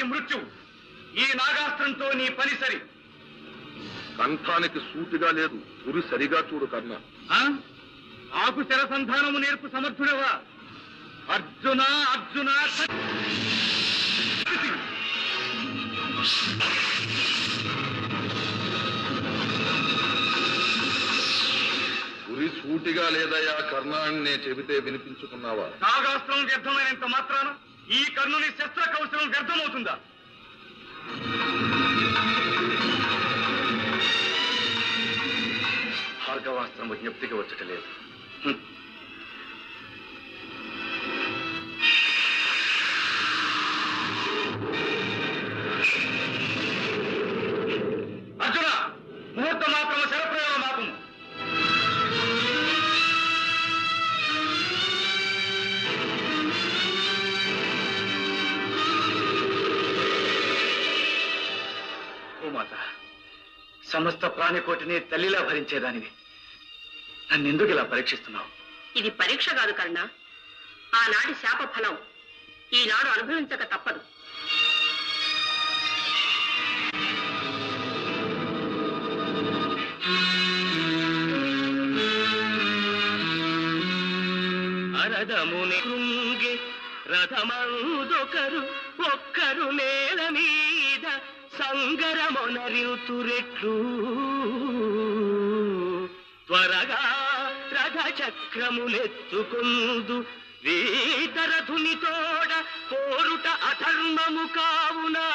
ఇదిగో నీ మృత్యు. ఈ నాగాస్త్రంతో నీ పని సరి. కంఠానికి సూటిగా లేదు గురి సరిగా చూడు కర్ణ? ఆకు శరసంధానము నేర్పు సమర్థుడవా? అర్జున అర్జున గురి సూటిగా లేదయా కర్ణ అని నేను చెబితే వినిపించుకున్నావా? నాగాస్త్రం వ్యర్థమైనంత మాత్రాన ఈ కర్ణుని శస్త్ర కౌశలం వ్యర్థమవుతుందా? భార్గవాస్త్రము జ్ఞప్తికి వచ్చటలేదు. సమస్త ప్రాణికోటిని తల్లిలా భరించేదానివి. నన్నెందుకు ఇలా పరీక్షిస్తున్నావు? ఇది పరీక్ష కాదు కర్ణ. ఆనాటి శాప ఫలం ఈనాడు అనుభవించక తప్పదు. కృంగి రథమందొకరు ఒక్కరు నేల మీద సంగరమొనరితురెట్లు. త్వరగా రథచక్రములెత్తుకుందు వీతరథుని తోడ పోరుట అధర్మము కావునా.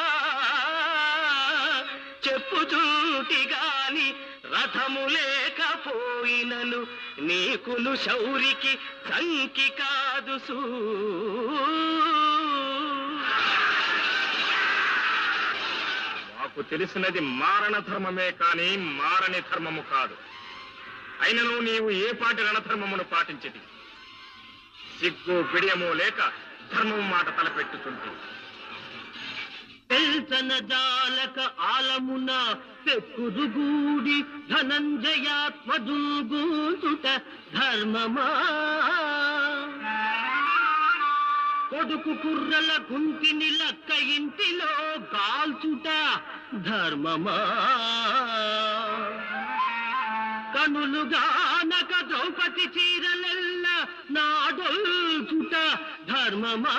చెప్పుచూటి గాని రథము లేకపోయినను నీకును శౌరికి సంకి కాదు సూ నాకు తెలిసినది మారణ ధర్మమే కాని మారని ధర్మము కాదు. అయినను నీవు ఏ పాటి రణధర్మమును పాటించితి? సిగ్గు బిడియము లేక ధర్మము మాట తలపెట్టుతుంది తెల్సన జాలక ఆలమున పెక్కుదుగూడి ధనంజయాత్మదుగూచుట ధర్మమా? కొడుకు కుర్రల గుంటిని లక్క ఇంటిలో కాల్చుట ధర్మమా? కనులుగానక ద్రౌపది చీరలెల్ల నాడొల్చుట ధర్మమా?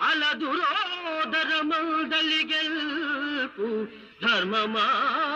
అలదురోదర మందలిగెల్పు ధర్మమా?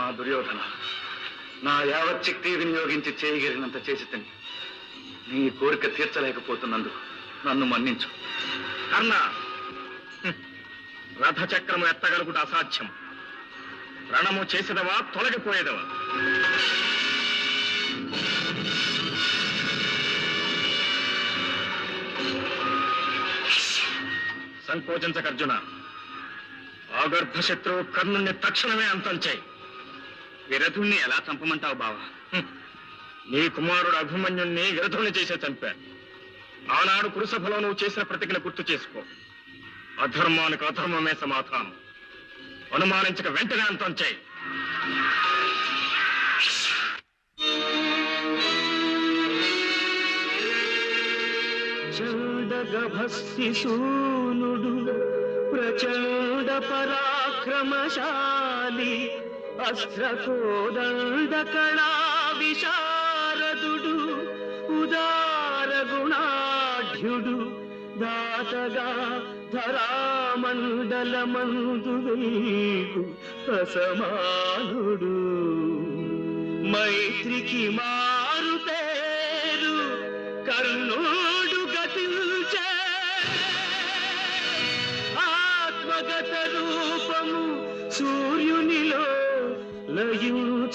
మిత్రమా దుర్యోధన. నా యావచ్చక్తి వినియోగించి చేయగలిగినంత చేసి నీ కోరిక తీర్చలేకపోతున్నందుకు నన్ను మన్నించు. కర్ణ! రథచక్రము ఎత్తగలుగుట అసాధ్యం. రణము చేసేదవా తొలగిపోయేదవా? సంకోచించకర్జున ఆగర్భ శత్రువు కర్ణుణ్ణి తక్షణమే అంతం చేయి. విరధుణ్ణి ఎలా చంపమంటావు బావా? నీ కుమారుడు అభిమన్యుణ్ణి విరధుణ్ణి చేసే చంపాను ఆనాడు పురుషఫలో నువ్వు చేసిన ప్రతిజ్ఞ గుర్తు చేసుకో. అధర్మానికి అధర్మమే సమాధానం. అనుమానించక వెంటనే అంతం చేయి. చండగభస్సిశూనుడు ప్రచండ పరాక్రమశాలి అస్త్రకోదండ కళా విశారదుడు ఉదార గుణాఢ్యుడు దాతగా ధరామండలమందు వెలుగు అసమానుడు మైత్రికి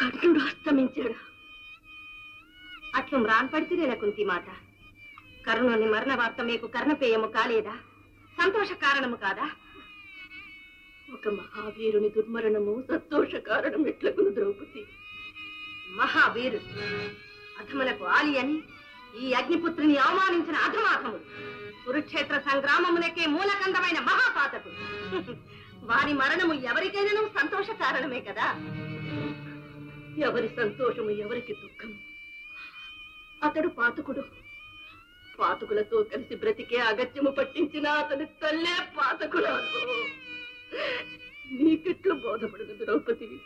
కర్ణుడు అస్తమించాడు. అట్లు మ్రాన్పడితేనే కుంతి మాత కర్ణుని మరణ వార్త మీకు కర్ణపేయము కాలేదా? సంతోష కారణము కాదా? ఒక మహావీరుని దుర్మరణము సంతోష కారణం ఎట్లకును ద్రౌపది? మహావీరుడు అధములకు ఆలి అని ఈ అగ్నిపుత్రిని అవమానించిన అధమాధముడు కురుక్షేత్ర సంగ్రామములకే మూలకందమైన మహాపాతకుడు. వారి మరణము ఎవరికైనా సంతోష కారణమే కదా. ఎవరి సంతోషము ఎవరికి దుఃఖము? అతడు పాతకుడు. పాతకులతో కలిసి బ్రతికే అగత్యము పట్టించిన అతని తల్లే పాతకుడు నీకెట్లు బోధపడదు ద్రౌపది.